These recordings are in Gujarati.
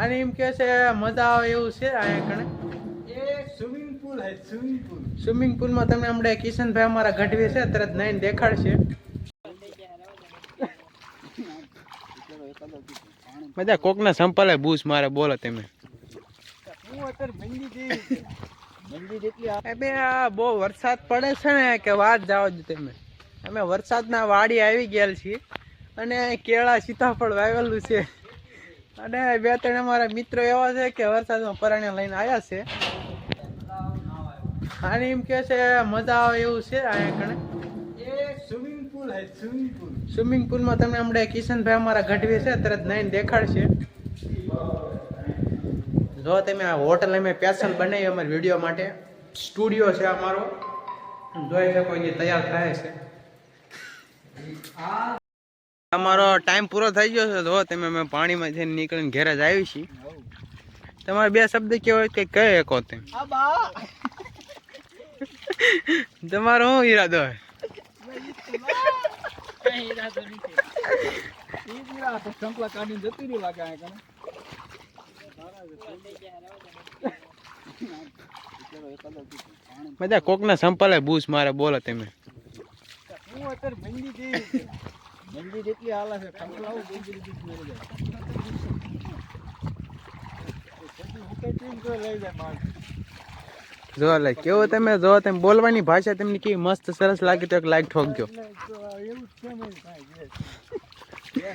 અને એમ કે છે મજા આવે એવું છે અહીંયા કણે? સ્વિમિંગ પુલ હે સ્વિમિંગ પુલ. સ્વિમિંગ પુલમાં તમને હમણાં કિશનભાઈ અમારા ગઢવી છે તરત નાઈન દેખાડશે. બધા કોકના સંપાલે બૂસ મારે બોલો તમે. બે આ બહુ વરસાદ પડે છે ને કે વાત જાઓ જ તમે. અમે વરસાદના વાડી આવી ગયેલ છીએ. અને કેળા સીતાફળ વાવેલું છે. અને બે ત્રણ અમારા મિત્રો એવા છે કે વરસાદમાં પરાણે લઈને આવ્યા છે. અને એમ કે છે, મજા આવે એવું છે અહીંયા કણે. સ્વિમિંગ પુલ હે સ્વિમિંગ પુલ સ્વિમિંગ પુલમાં તમને હમણાં કિશનભાઈ અમારા ગઢવી છે, તરત નહીં દેખાડશે. જો તમે આ હોટલ અમે પેશન બનાવી અમારી વીડિયો માટે. સ્ટુડિયો છે અમારો. જોઈ શકો જે તૈયાર થાય છે. અમારો ટાઈમ પૂરો થઈ ગયો છે. તો તમે અમે પાણીમાંથી નીકળીને ઘેરે જ આવી છીએ. તમારે બે શબ્દ કેવો કે કહે શકો તે. તમારો શું ઈરાદો હોય? કોક બધા કોકના સંપાલે બૂસ મારે બોલો તમે. હું અત્યારે મંદી જેવી મંદી જેટલી હાલે છે સંપલાવું ગોંજી લીધી મરી જાય. હું જો લે કેવો તમે જો તમે બોલવાની ભાષા તમને કેવી મસ્ત સરસ લાગી તો એક લાઈક ઠોકજો તો એવું જ છે ને કાંઈ જે જે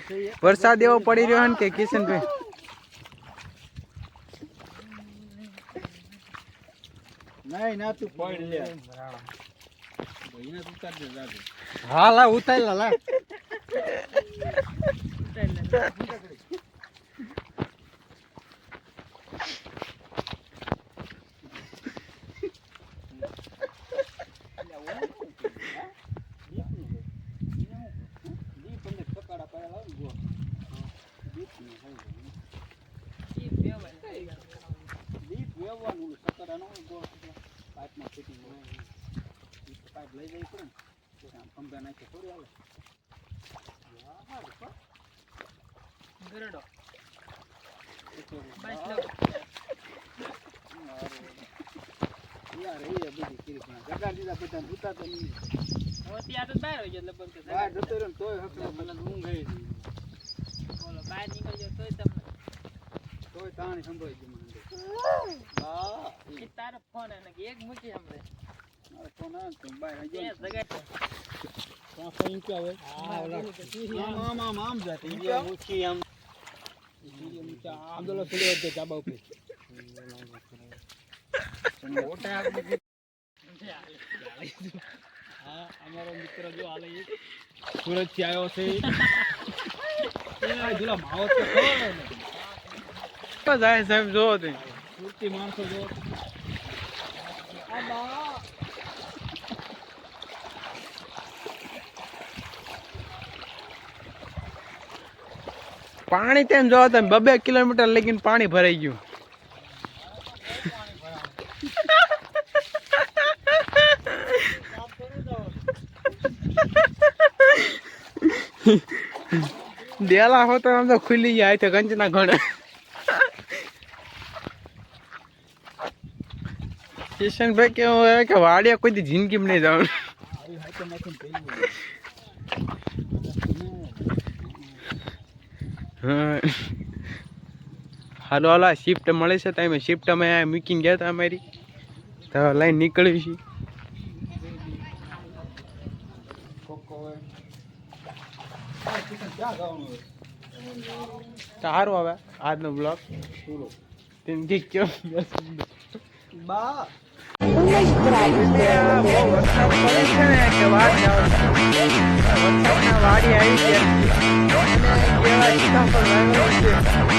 છે એ લઈ એવો પડે રહ્યો આમ કે નાખી નહીં ના. લે ભાઈને તું ઉતાર દે જાજે હા લા ઉતાર લા લા બહાર જતો રહ્યો તોય હકલો મને ઊંઘ આવી ગઈ. તોય તાણી સંભળાઈ ગઈ મને હા તારો ફોન કે એક મૂકી હમણે મારો ફોન આવે તો બહાર આવી ત્યાં ફોન હોય? આમ, આમ, આમ, આમ જાતી. આમ. આમ ઓલો સીડો હતો ધાબા ઉપર. હા, અમારો મિત્ર જો હાલે સુરતથી આવ્યો છે એ માવત તો ને. સાહેબ જોવો તે માણસો જો પાણી તેમ જોવા તમે બબે કિલોમીટર લગીને પાણી ભરાઈ ગયું. દેલા હો તો આમ તો ખુલી જાય તો કંચના ઘણા. કિશનભાઈ કેવું હોય કે વાડિયા કોઈ દી જિંદગીમાં નહીં જવાનું આવી હાથે નાખીને પી ગયું. હા હાલો હાલો શિફ્ટ મળે છે તમે શિફ્ટ અમે મૂકીને ગયા હતા અમારી. તો લાઈન નીકળવી છે. સારું હવે આજનો બ્લોગ પૂરો. તેમ કે કેમ બા વાડી આવી છે. અને કેળા સીતાફળ વાવેલા છે